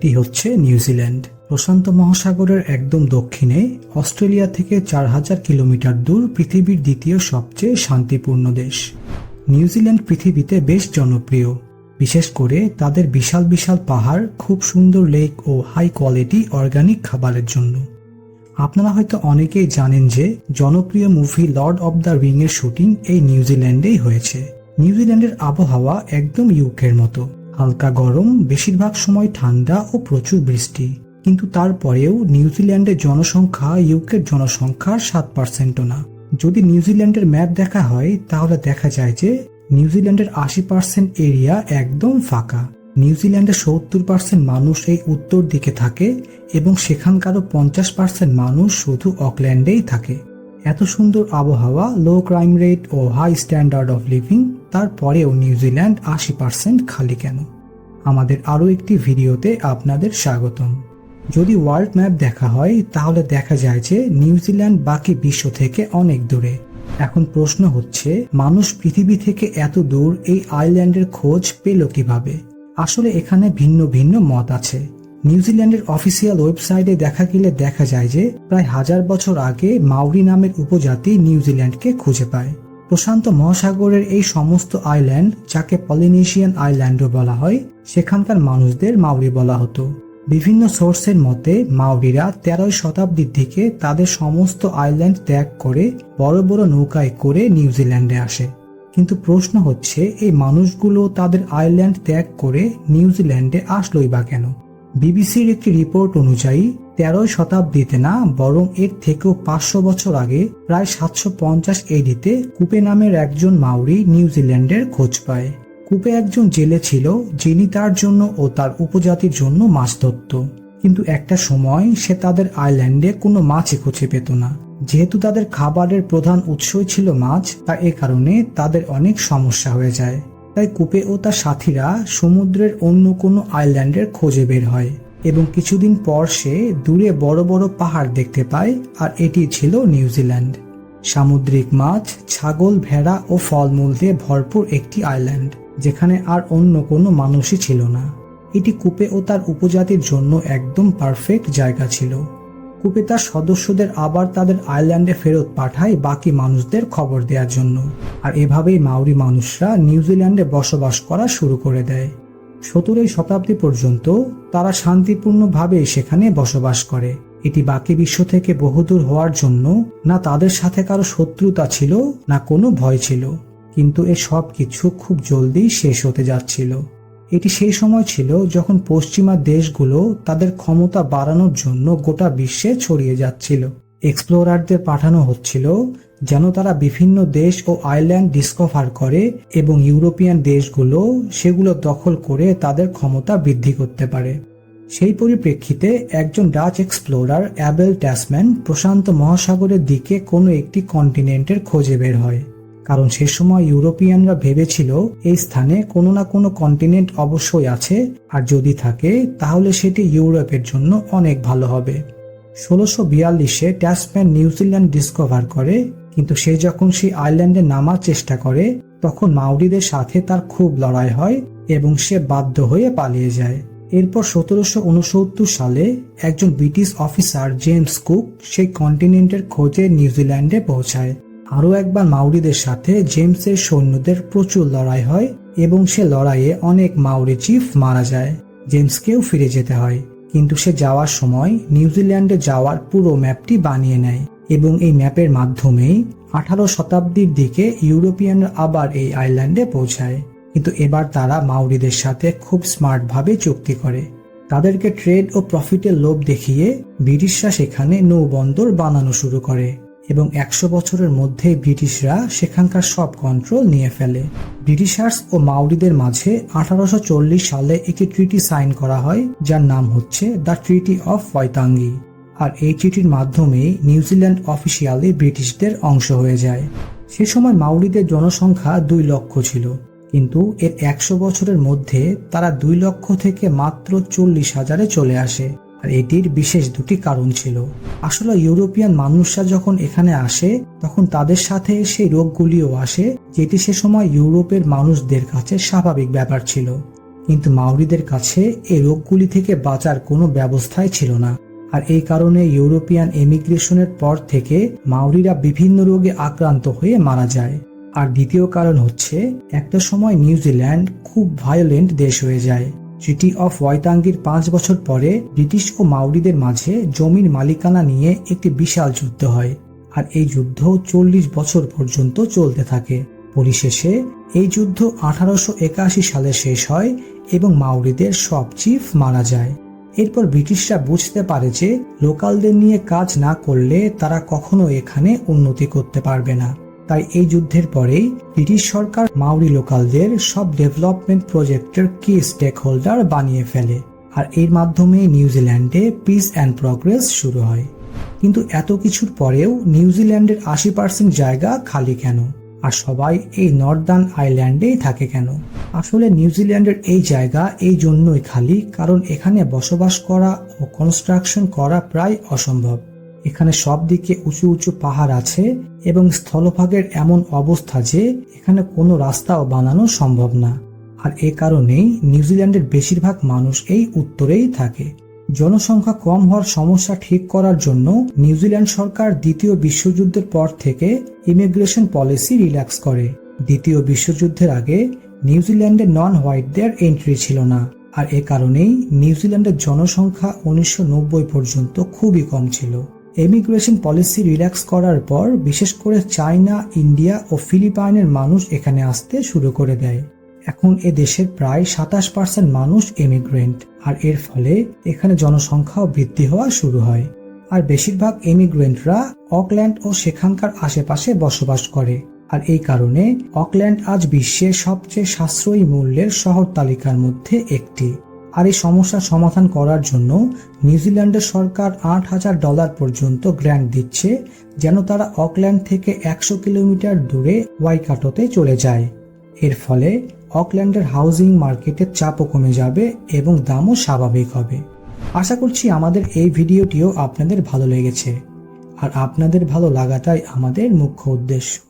এটি হচ্ছে নিউজিল্যান্ড প্রশান্ত মহাসাগরের একদম দক্ষিণে অস্ট্রেলিয়া থেকে চার হাজার কিলোমিটার দূর পৃথিবীর দ্বিতীয় সবচেয়ে শান্তিপূর্ণ দেশ। নিউজিল্যান্ড পৃথিবীতে বেশ জনপ্রিয়। বিশেষ করে তাদের বিশাল বিশাল পাহাড়, খুব সুন্দর লেক ও হাই কোয়ালিটি অর্গানিক খাবারের জন্য। আপনারা হয়তো অনেকেই জানেন যে জনপ্রিয় movie Lord of the Ring এর শুটিং এই নিউজিল্যান্ডেই হয়েছে। নিউজিল্যান্ডের আবহাওয়া একদম ইউকের মতো। হালকা গরম, বেশিরভাগ সময় ঠান্ডা ও প্রচুর বৃষ্টি। কিন্তু তারপরেও নিউজিল্যান্ডের জনসংখ্যা ইউকের জনসংখ্যার সাত পার্সেন্টও না। যদি নিউজিল্যান্ডের ম্যাপ দেখা হয়, তাহলে দেখা যায় যে নিউজিল্যান্ডের আশি পার্সেন্ট এরিয়া একদম ফাঁকা। নিউজিল্যান্ডের সত্তর পার্সেন্ট মানুষ এই উত্তর দিকে থাকে এবং সেখানকারও পঞ্চাশ পার্সেন্ট মানুষ শুধু অকল্যান্ডেই থাকে। এত সুন্দর আবহাওয়া লো ক্রাইম রেট ও হাই স্ট্যান্ডার্ড অফ লিভিং তারপরেও নিউজিল্যান্ড আশি পার্সেন্ট খালি কেন? আমাদের আরও একটি ভিডিওতে আপনাদের স্বাগতম। যদি ওয়ার্ল্ড ম্যাপ দেখা হয়, তাহলে দেখা যায় যে নিউজিল্যান্ড বাকি বিশ্ব থেকে অনেক দূরে। এখন প্রশ্ন হচ্ছে, মানুষ পৃথিবী থেকে এত দূর এই আইল্যান্ডের খোঁজ পেল কীভাবে? আসলে এখানে ভিন্ন ভিন্ন মত আছে। নিউজিল্যান্ডের অফিসিয়াল ওয়েবসাইটে দেখা গেলে দেখা যায় যে, প্রায় হাজার বছর আগে মাউরি নামের উপজাতি নিউজিল্যান্ডকে খুঁজে পায়। প্রশান্ত মহাসাগরের এই সমস্ত আইল্যান্ড যাকে পলিনেশিয়ান আইল্যান্ডও বলা হয়, সেখানকার মানুষদের মাউরি বলা হতো। বিভিন্ন সোর্সের মতে মাউরিরা তেরোই শতাব্দীর দিকে তাদের সমস্ত আইল্যান্ড ত্যাগ করে বড় বড় নৌকায় করে নিউজিল্যান্ডে আসে। কিন্তু প্রশ্ন হচ্ছে, এই মানুষগুলো তাদের আইল্যান্ড ত্যাগ করে নিউজিল্যান্ডে আসলোই বা কেন? বিবিসির একটি রিপোর্ট অনুযায়ী তেরোই শতাব্দীতে না, বরং এর থেকেও পাঁচশো বছর আগে, প্রায় সাতশো পঞ্চাশ এডিতে কুপে নামের একজন মাউরি নিউজিল্যান্ডের খোঁজ পায়। কুপে একজন জেলে ছিল, যিনি তার জন্য ও তার উপজাতির জন্য মাছ ধরত। কিন্তু একটা সময় সে তাদের আইল্যান্ডে কোনো মাছই খুঁজে পেত না। যেহেতু তাদের খাবারের প্রধান উৎসই ছিল মাছ, তা এ কারণে তাদের অনেক সমস্যা হয়ে যায়। তাই কুপে ও তার সাথীরা সমুদ্রের অন্য কোনো আইল্যান্ডের খোঁজে বের হয়। এবং কিছুদিন পর সে দূরে বড় বড় পাহাড় দেখতে পায়, আর এটি ছিল নিউজিল্যান্ড সামুদ্রিক মাছ, ছাগল, ভেড়া ও ফলমূল দিয়ে ভরপুর একটি আইল্যান্ড, যেখানে আর অন্য কোনো মানুষই ছিল না। এটি কূপে ও তার উপজাতির জন্য একদম পারফেক্ট জায়গা ছিল। কূপে তার সদস্যদের আবার তাদের আইল্যান্ডে ফেরত পাঠায় বাকি মানুষদের খবর দেওয়ার জন্য। আর এভাবেই মাউরি মানুষরা নিউজিল্যান্ডে বসবাস করা শুরু করে দেয়। সতেরোই শতাব্দী পর্যন্ত তারা শান্তিপূর্ণভাবে সেখানে বসবাস করে। এটি বাকি বিশ্ব থেকে বহুদূর হওয়ার জন্য না তাদের সাথে কারও শত্রুতা ছিল, না কোনো ভয় ছিল। কিন্তু এ সব কিছু খুব জলদি শেষ হতে যাচ্ছিল। এটি সেই সময় ছিল যখন পশ্চিমা দেশগুলো তাদের ক্ষমতা বাড়ানোর জন্য গোটা বিশ্বে ছড়িয়ে যাচ্ছিল। এক্সপ্লোরারদের পাঠানো হচ্ছিল যেন তারা বিভিন্ন দেশ ও আইল্যান্ড ডিসকভার করে এবং ইউরোপিয়ান দেশগুলো সেগুলো দখল করে তাদের ক্ষমতা বৃদ্ধি করতে পারে। সেই পরিপ্রেক্ষিতে একজন ডাচ এক্সপ্লোরার অ্যাবেল ট্যাসম্যান প্রশান্ত মহাসাগরের দিকে কোনো একটি কন্টিনেন্টের খোঁজে বের হয়। কারণ সে সময় ইউরোপিয়ানরা ভেবেছিল এই স্থানে কোনো না কোনো কন্টিনেন্ট অবশ্যই আছে, আর যদি থাকে, তাহলে সেটি ইউরোপের জন্য অনেক ভালো হবে। ষোলোশো বিয়াল্লিশে ট্যাসম্যান নিউজিল্যান্ড ডিসকভার করে কিন্তু সে যখন সেই আইল্যান্ডে নামার চেষ্টা করে, তখন মাউরিদের সাথে তার খুব লড়াই হয় এবং সে বাধ্য হয়ে পালিয়ে যায়। এরপর সতেরোশো উনসত্তর সালে একজন ব্রিটিশ অফিসার জেমস কুক সেই কন্টিনেন্টের খোঁজে নিউজিল্যান্ডে পৌঁছায়। আরও একবার মাউরিদের সাথে জেমসের সৈন্যদের প্রচুর লড়াই হয় এবং সে লড়াইয়ে অনেক মাউরি চিফ মারা যায়। জেমসকেও ফিরে যেতে হয়, কিন্তু সে যাওয়ার সময় নিউজিল্যান্ডে যাওয়ার পুরো ম্যাপটি বানিয়ে নেয়। এবং এই ম্যাপের মাধ্যমেই আঠারো শতাব্দীর দিকে ইউরোপিয়ানরা আবার এই আইল্যান্ডে পৌঁছায়। কিন্তু এবার তারা মাউরিদের সাথে খুব স্মার্টভাবে চুক্তি করে। তাদেরকে ট্রেড ও প্রফিটের লোভ দেখিয়ে ব্রিটিশরা সেখানে নৌবন্দর বানানো শুরু করে এবং একশো বছরের মধ্যে ব্রিটিশরা সেখানকার সব কন্ট্রোল নিয়ে ফেলে। ব্রিটিশার্স ও মাউরিদের মাঝে আঠারোশো চল্লিশ সালে একটি ট্রিটি সাইন করা হয়, যার নাম হচ্ছে দ্য ট্রিটি অফ ওয়াইতাঙ্গি আর এই চিঠির মাধ্যমে নিউজিল্যান্ড অফিসিয়ালি ব্রিটিশদের অংশ হয়ে যায়। সে সময় মাউরিদের জনসংখ্যা দুই লক্ষ ছিল, কিন্তু এর একশো বছরের মধ্যে তারা দুই লক্ষ থেকে মাত্র চল্লিশ হাজারে চলে আসে, আর এটির বিশেষ দুটি কারণ ছিল। আসলে ইউরোপিয়ান মানুষরা যখন এখানে আসে, তখন তাদের সাথে সেই রোগগুলিও আসে, যেটি সে সময় ইউরোপের মানুষদের কাছে স্বাভাবিক ব্যাপার ছিল। কিন্তু মাউরিদের কাছে এই রোগগুলি থেকে বাঁচার কোনো ব্যবস্থাই ছিল না। আর এই কারণে ইউরোপিয়ান এমিগ্রেশনের পর থেকে মাউরিরা বিভিন্ন রোগে আক্রান্ত হয়ে মারা যায়। আর দ্বিতীয় কারণ হচ্ছে, একটা সময় নিউজিল্যান্ড খুব ভায়োলেন্ট দেশ হয়ে যায়। ট্রিটি অফ ওয়াইতাঙ্গির পাঁচ বছর পরে ব্রিটিশ ও মাউরিদের মাঝে জমির মালিকানা নিয়ে একটি বিশাল যুদ্ধ হয়। আর এই যুদ্ধ চল্লিশ বছর পর্যন্ত চলতে থাকে। পরিশেষে এই যুদ্ধ আঠারোশো একাশি সালে শেষ হয় এবং মাউরিদের সব চিফ মারা যায়। এরপর ব্রিটিশরা বুঝতে পারে যে লোকালদের নিয়ে কাজ না করলে তারা কখনো এখানে উন্নতি করতে পারবে না। তাই এই যুদ্ধের পরেই ব্রিটিশ সরকার মাউরি লোকালদের সব ডেভেলপমেন্ট প্রজেক্টের কি স্টেক হোল্ডার বানিয়ে ফেলে আর এর মাধ্যমে নিউজিল্যান্ডে পিস অ্যান্ড প্রগ্রেস শুরু হয়। কিন্তু এত কিছুর পরেও নিউজিল্যান্ডের আশি পার্সেন্ট জায়গা খালি কেন? আর সবাই এই নর্দার্ন আইল্যান্ডেই থাকে কেন? আসলে নিউজিল্যান্ডের এই জায়গা এই জন্যই খালি, কারণ এখানে বসবাস করা ও কনস্ট্রাকশন করা প্রায় অসম্ভব। এখানে সব দিকে উঁচু উঁচু পাহাড় আছে এবং স্থলভাগের এমন অবস্থা যে এখানে কোনো রাস্তাও বানানো সম্ভব না। আর এ কারণেই নিউজিল্যান্ডের বেশিরভাগ মানুষ এই উত্তরেই থাকে। জনসংখ্যা কম হওয়ার সমস্যা ঠিক করার জন্য নিউজিল্যান্ড সরকার দ্বিতীয় বিশ্বযুদ্ধের পর থেকে ইমিগ্রেশন পলিসি রিল্যাক্স করে। দ্বিতীয় বিশ্বযুদ্ধের আগে নিউজিল্যান্ডে নন হোয়াইটদের এন্ট্রি ছিল না, আর এ কারণেই নিউজিল্যান্ডের জনসংখ্যা উনিশশো নব্বই পর্যন্ত খুবই কম ছিল। এমিগ্রেশন পলিসি রিল্যাক্স করার পর বিশেষ করে চায়না, ইন্ডিয়া ও ফিলিপাইনের মানুষ এখানে আসতে শুরু করে দেয়। এখন এ দেশের প্রায় সাতাশ পার্সেন্ট মানুষ এমিগ্রেন্ট আর এর ফলে এখানে জনসংখ্যাও বৃদ্ধি হওয়া শুরু হয়। আর বেশিরভাগ এমিগ্রেন্টরা অকল্যান্ড ও সেখানকার আশেপাশে বসবাস করে। আর এই কারণে অকল্যান্ড আজ বিশ্বের সবচেয়ে সাশ্রয়ী মূল্যের শহর তালিকার মধ্যে একটি। আর এই সমস্যার সমাধান করার জন্য নিউজিল্যান্ডের সরকার আট হাজার ডলার পর্যন্ত গ্র্যান্ট দিচ্ছে, যেন তারা অকল্যান্ড থেকে একশো কিলোমিটার দূরে ওয়াইকাটোতে চলে যায়। এর ফলে অকল্যান্ডের হাউজিং মার্কেটের চাপও কমে যাবে এবং দামও স্বাভাবিক হবে। আশা করছি আমাদের এই ভিডিওটিও আপনাদের ভালো লেগেছে। আর আপনাদের ভালো লাগাটাই আমাদের মুখ্য উদ্দেশ্য।